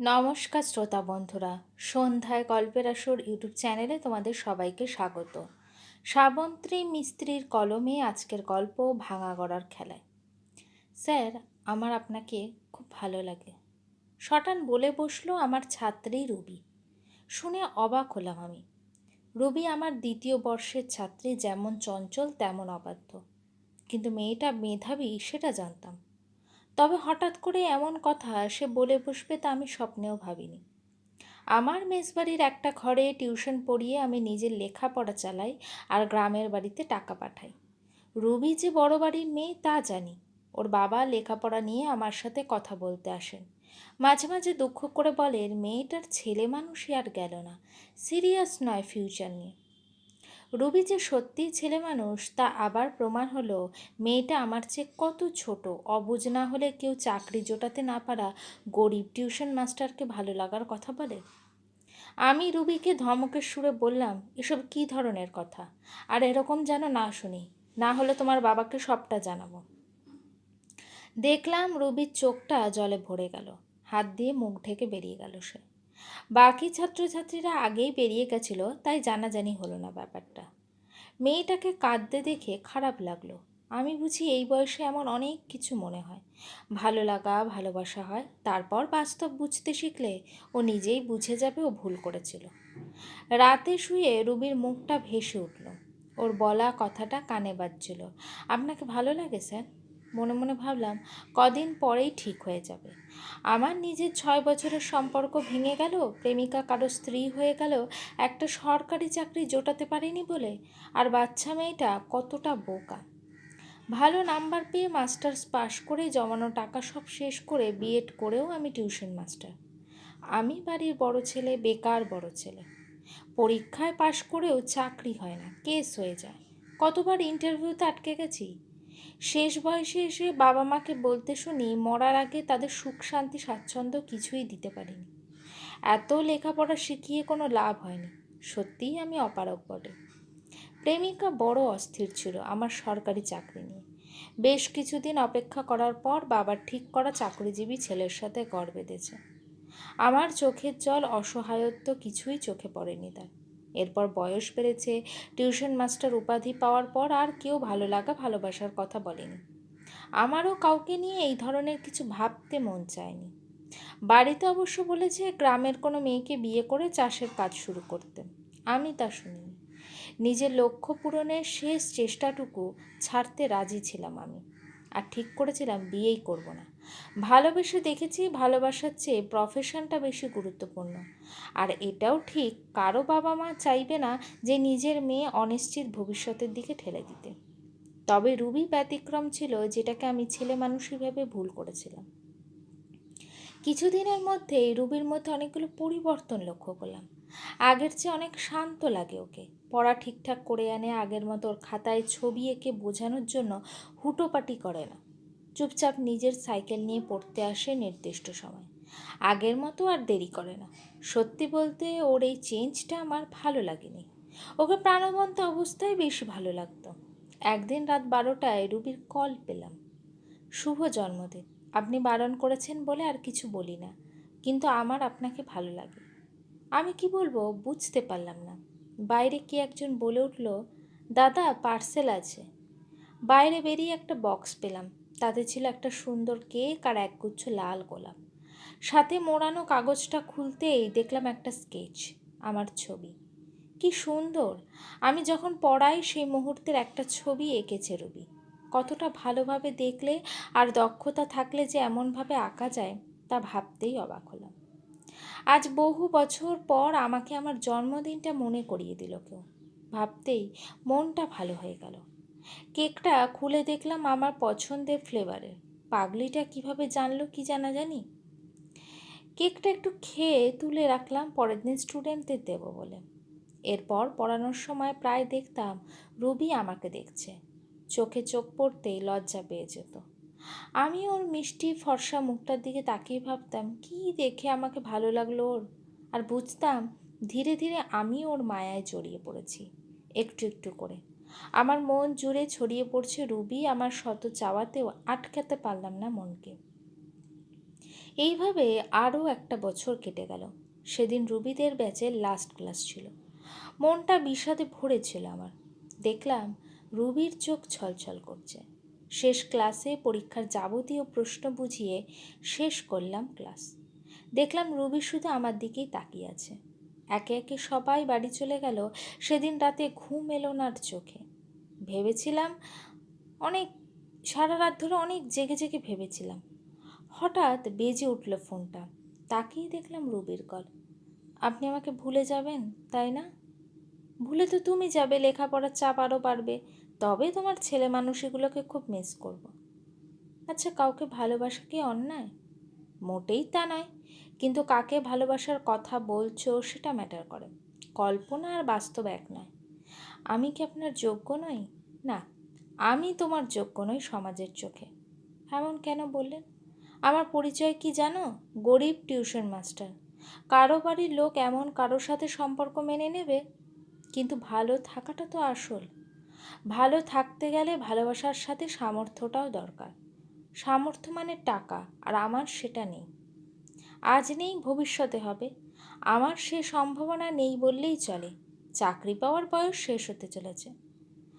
নমস্কার শ্রোতা বন্ধুরা, সন্ধ্যায় গল্পের আসর ইউটিউব চ্যানেলে তোমাদের সবাইকে স্বাগত। সাবন্ত্রী মিস্ত্রির কলমে আজকের গল্প ভাঙা গড়ার খেলায়। স্যার, আমার আপনাকে খুব ভালো লাগে। শটান বলে বসল আমার ছাত্রী রুবি। শুনে অবাক হলাম আমি। রুবি আমার দ্বিতীয় বর্ষের ছাত্রী, যেমন চঞ্চল তেমন অবাধ্য। কিন্তু মেয়েটা মেধাবী, সেটা জানতাম। তবে হঠাৎ করে এমন কথা সে বলে বসবে তা আমি স্বপ্নেও ভাবিনি। আমার মেসবাড়ির একটা ঘরে টিউশন পড়িয়ে আমি নিজের লেখাপড়া চালাই আর গ্রামের বাড়িতে টাকা পাঠাই। রুবি যে বড় বাড়ির মেয়ে তা জানি। ওর বাবা লেখাপড়া নিয়ে আমার সাথে কথা বলতে আসেন। মাঝে মাঝে দুঃখ করে বলেন, মেয়েটার ছেলে মানুষই আর গেল না। সিরিয়াস নয় ফিউচার নিয়ে। রবি যে সত্যিই ছেলে মানুষ, তা আবার প্রমাণ হলো, মেয়েটা আমার চেয়ে কত ছোট। অবুঝ না হলে কেউ চাকরি জোটাতে না পারা গরিব টিউশন মাস্টারকে ভালো লাগার কথা বলে? আমি রুবিকে ধমকের সুরে বললাম, এসব কী ধরনের কথা? আর এরকম যেন না শুনি, না হলে তোমার বাবাকে সবটা জানাব। দেখলাম রুবির চোখটা জলে ভরে গেল, হাত দিয়ে মুখ ঢেকে বেরিয়ে গেল সে। বাকি ছাত্রছাত্রীরা আগেই বেরিয়ে গেছিল, তাই জানাজানি হলো না ব্যাপারটা। মেয়েটাকে কাঁদতে দেখে খারাপ লাগল। আমি বুঝি এই বয়সে এমন অনেক কিছু মনে হয়। ভালো লাগা, ভালোবাসা হয়, তারপর বাস্তব বুঝতে শিখলে ও নিজেই বুঝে যাবে ও ভুল করেছিল। রাতে শুয়ে রুবির মুখটা ভেসে উঠল। ওর বলা কথাটা কানে বাজছিল। আপনাকে ভালো লাগে, স্যার? মনে মনে ভাবলাম, কদিন পরেই ঠিক হয়ে যাবে। আমার নিজের ছয় বছরের সম্পর্ক ভেঙে গেল, প্রেমিকা কারও স্ত্রী হয়ে গেল, একটা সরকারি চাকরি জোটাতে পারিনি বলে, আর বাচ্চা মেয়েটা কতটা বোকা। ভালো নাম্বার পেয়ে মাস্টার্স পাশ করে জমানো টাকা সব শেষ করে বিএড করেও আমি টিউশন মাস্টার। আমি বাড়ির বড় ছেলে, বেকার বড় ছেলে। পরীক্ষায় পাশ করেও চাকরি হয় না, কেস হয়ে যায়। কতবার ইন্টারভিউতে আটকে গেছি শেষ বয়সে এসে বাবা মাকে বলতে শুনি মরার আগে তাদের সুখ, শান্তি, স্বাচ্ছন্দ্য কিছুই দিতে পারিনি। এত লেখাপড়া শিখিয়ে কোনো লাভ হয়নি। সত্যিই আমি অপারক বটে। প্রেমিকা বড় অস্থির ছিল আমার সরকারি চাকরি নিয়ে। বেশ কিছুদিন অপেক্ষা করার পর বাবার ঠিক করা চাকরিজীবী ছেলের সাথে গড় বেঁধেছে। আমার চোখের জল অসহায়ত্ব কিছুই চোখে পড়েনি তার। এরপর বয়স বেড়েছে, টিউশন মাস্টার উপাধি পাওয়ার পর আর কেউ ভালো লাগা, ভালোবাসার কথা বলেনি। আমারও কাউকে নিয়ে এই ধরনের কিছু ভাবতে মন চায়নি। বাড়িতে অবশ্য বলেছে গ্রামের কোনো মেয়েকে বিয়ে করে চাষের কাজ শুরু করতে। আমি তা শুনিনি। নিজের লক্ষ্য পূরণের শেষ চেষ্টাটুকু ছাড়তে রাজি ছিলাম আমি। আর ঠিক করেছিলাম, বিয়েই করব না। ভালোবেসে দেখেছি ভালোবাসার চেয়ে প্রফেশনটা বেশি গুরুত্বপূর্ণ। আর এটাও ঠিক, কারও বাবা মা চাইবে না যে নিজের মেয়ে অনিশ্চিত ভবিষ্যতের দিকে ঠেলে দিতে। তবে রুবি ব্যতিক্রম ছিল যেটাকে আমি ছেলে মানুষই ভেবে ভুল করেছিলাম। কিছুদিনের মধ্যেই রুবির মধ্যে অনেকগুলো পরিবর্তন লক্ষ্য করলাম। আগের চেয়ে অনেক শান্ত লাগে ওকে। পড়া ঠিকঠাক করে আনে, আগের মতো ওর খাতায় ছবি এঁকে বোঝানোর জন্য হুটোপাটি করে না। চুপচাপ নিজের সাইকেল নিয়ে পড়তে আসে নির্দিষ্ট সময়। আগের মতো আর দেরি করে না। সত্যি বলতে ওর এই চেঞ্জটা আমার ভালো লাগেনি। ওকে প্রাণবন্ত অবস্থায় বেশি ভালো লাগতো। একদিন রাত বারোটায় রুবির কল পেলাম। শুভ জন্মদিন। আপনি বারণ করেছেন বলে আর কিছু বলি না। কিন্তু আমার আপনাকে ভালো লাগে। আমি কি বলব, বুঝতে পারলাম না। বাইরে কি একজন বলে উঠল, দাদা, পার্সেল আছে। বাইরে বেরিয়ে একটা বক্স পেলাম। তাতে ছিল একটা সুন্দর কেক আর একগুচ্ছ লাল গোলাপ। সাথে মোড়ানো কাগজটা খুলতেই দেখলাম একটা স্কেচ, আমার ছবি। কি সুন্দর! আমি যখন পড়াই সেই মুহূর্তের একটা ছবি এঁকেছে রবি। কতটা ভালোভাবে দেখলে আর দক্ষতা থাকলে যে এমনভাবে আঁকা যায়, তা ভাবতেই অবাক হলাম। আজ বহু বছর পর আমাকে আমার জন্মদিনটা মনে করিয়ে দিল কেউ। ভাবতেই মনটা ভালো হয়ে গেল। কেকটা খুলে দেখলাম আমার পছন্দের ফ্লেভারের পাগলিটা কীভাবে জানলো কি জানা জানি? কেকটা একটু খেয়ে তুলে রাখলাম, পরের দিন স্টুডেন্টদের দেব বলে। এরপর পড়ানোর সময় প্রায় দেখতাম রুবি আমাকে দেখছে। চোখে চোখ পড়তেই লজ্জা পেয়ে যেত। আমি ওর মিষ্টি ফর্সা মুখটার দিকে তাকিয়ে ভাবতাম, কি দেখে আমাকে ভালো লাগল ওর? আর বুঝতাম, ধীরে ধীরে আমি ওর মায়ায় জড়িয়ে পড়েছি, একটু একটু করে। আমার মন জুড়ে ছড়িয়ে পড়ছে, রুবি, আমার শত চাওয়াতেও আটকাতে পারলাম না মনকে। এইভাবে আরও একটা বছর কেটে গেল। সেদিন রুবিদের ব্যাচের লাস্ট ক্লাস ছিল। মনটা বিষাদে ভরেছিল আমার। দেখলাম রুবির চোখ ছলছল করছে। শেষ ক্লাসে পরীক্ষার যাবতীয় প্রশ্ন বুঝিয়ে শেষ করলাম ক্লাস। দেখলাম রুবি শুধু আমার দিকেই তাকিয়ে আছে। একে একে সবাই বাড়ি চলে গেল, সেদিন রাতে ঘুম এলো না চোখে। ভেবেছিলাম অনেক, সারা রাত ধরে অনেক জেগে জেগে ভেবেছিলাম। হঠাৎ বেজে উঠল ফোনটা, তাকিয়ে দেখলাম রুবির কল। আপনি আমাকে ভুলে যাবেন, তাই না? ভুলে তো তুমি যাবে, লেখাপড়ার চাপ আরও বাড়বে। তবে তোমার ছেলে মানুষগুলোকে খুব মিস করব। আচ্ছা কাউকে ভালোবাসা কি অন্যায়? মোটেই তা নয়, কিন্তু কাকে ভালোবাসার কথা বলছো সেটা ম্যাটার করে। কল্পনা আর বাস্তব এক নয়। আমি কি আপনার যোগ্য নই? না, আমি তোমার যোগ্য নই সমাজের চোখে। এমন কেন বললেন? আমার পরিচয় কি জানো? গরিব টিউশন মাস্টার কারও বাড়ির লোক এমন কারোর সাথে সম্পর্ক মেনে নেবে? কিন্তু ভালো থাকাটা তো আসল। ভালো থাকতে গেলে ভালোবাসার সাথে সামর্থ্যটাও দরকার। সামর্থ্য মানে টাকা, আর আমার সেটা নেই। আজ নেই, ভবিষ্যতে হবে। আমার সে সম্ভাবনা নেই বললেই চলে। চাকরি পাওয়ার বয়স শেষ হতে চলেছে।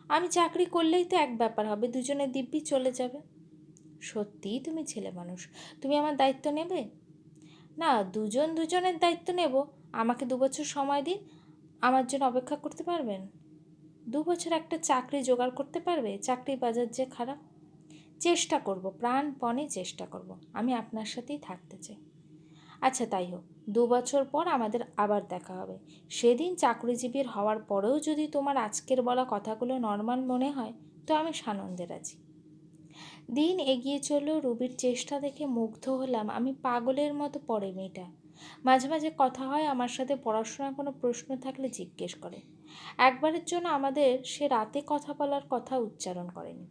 আমি চাকরি করলেই তো এক ব্যাপার হবে, দুজনে দিব্যি চলে যাবে। সত্যিই তুমি ছেলে মানুষ, তুমি আমার দায়িত্ব নেবে? না, দুজন দুজনের দায়িত্ব নেব। আমাকে দু বছর সময় দিন, আমার জন্য অপেক্ষা করতে পারবেন? দু বছর একটা চাকরি জোগাড় করতে পারবে? চাকরির বাজার যে খারাপ। চেষ্টা করব, প্রাণপণে চেষ্টা করব। আমি আপনার সাথেই থাকতে চাই। আচ্ছা তাই হোক, দু বছর পর আমাদের আবার দেখা হবে। সেদিন চাকরিজীবীর হওয়ার পরেও যদি তোমার আজকের বলা কথাগুলো নর্মাল মনে হয়, তো আমি সানন্দের আছি। দিন এগিয়ে চলল রুবির চেষ্টা দেখে মুগ্ধ হলাম। আমি পাগলের মতো পড়ে মেয়েটা। মাঝে মাঝে কথা হয়, আমার সাথে পড়াশোনার কোনো প্রশ্ন থাকলে জিজ্ঞেস করে। একবারের জন্য আমাদের সে রাতে কথা বলার কথা উচ্চারণ করেনি।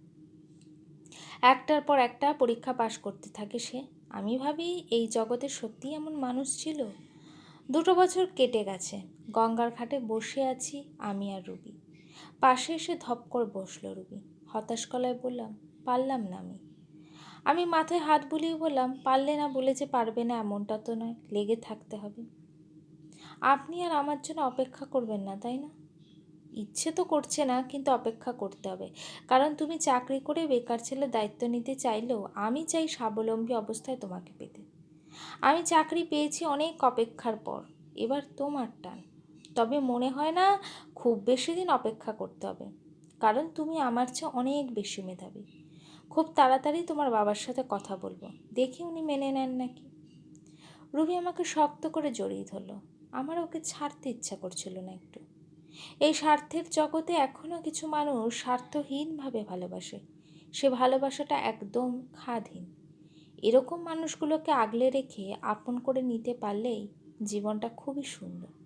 একটার পর একটা পরীক্ষা পাশ করতে থাকে সে। আমি ভাবি, এই জগতে সত্যিই এমন মানুষ ছিল? দুটো বছর কেটে গেছে। গঙ্গার ঘাটে বসে আছি আমি আর রুবি। পাশে এসে ধপ করে বসল রুবি। হতাশ গলায় বললাম, পারলাম না আমি। আমি মাথায় হাত বুলিয়ে বললাম, পারলে না বলে যে পারবে না এমনটা তো নয়, লেগে থাকতে হবে। আপনি আর আমার জন্য অপেক্ষা করবেন না, তাই না? ইচ্ছে তো করছে না, কিন্তু অপেক্ষা করতে হবে। কারণ তুমি চাকরি করে বেকার ছেলে দায়িত্ব নিতে চাইলেও আমি চাই স্বাবলম্বী অবস্থায় তোমাকে পেতে। আমি চাকরি পেয়েছি অনেক অপেক্ষার পর, এবার তোমার টান। তবে মনে হয় না, খুব বেশি দিন অপেক্ষা করতে হবে। কারণ তুমি আমার চেয়ে অনেক বেশি মেধাবী। খুব তাড়াতাড়ি তোমার বাবার সাথে কথা বলব। দেখি উনি মেনে নেন নাকি। রুবি আমাকে শক্ত করে জড়িয়ে ধরলো। আমার ওকে ছাড়তে ইচ্ছা করছিল না একটু। এই স্বার্থের জগতে এখনও কিছু মানুষ স্বার্থহীনভাবে ভালোবাসে। সে ভালোবাসাটা একদম খাদহীন। এরকম মানুষগুলোকে আগলে রেখে আপন করে নিতে পারলেই জীবনটা খুবই সুন্দর।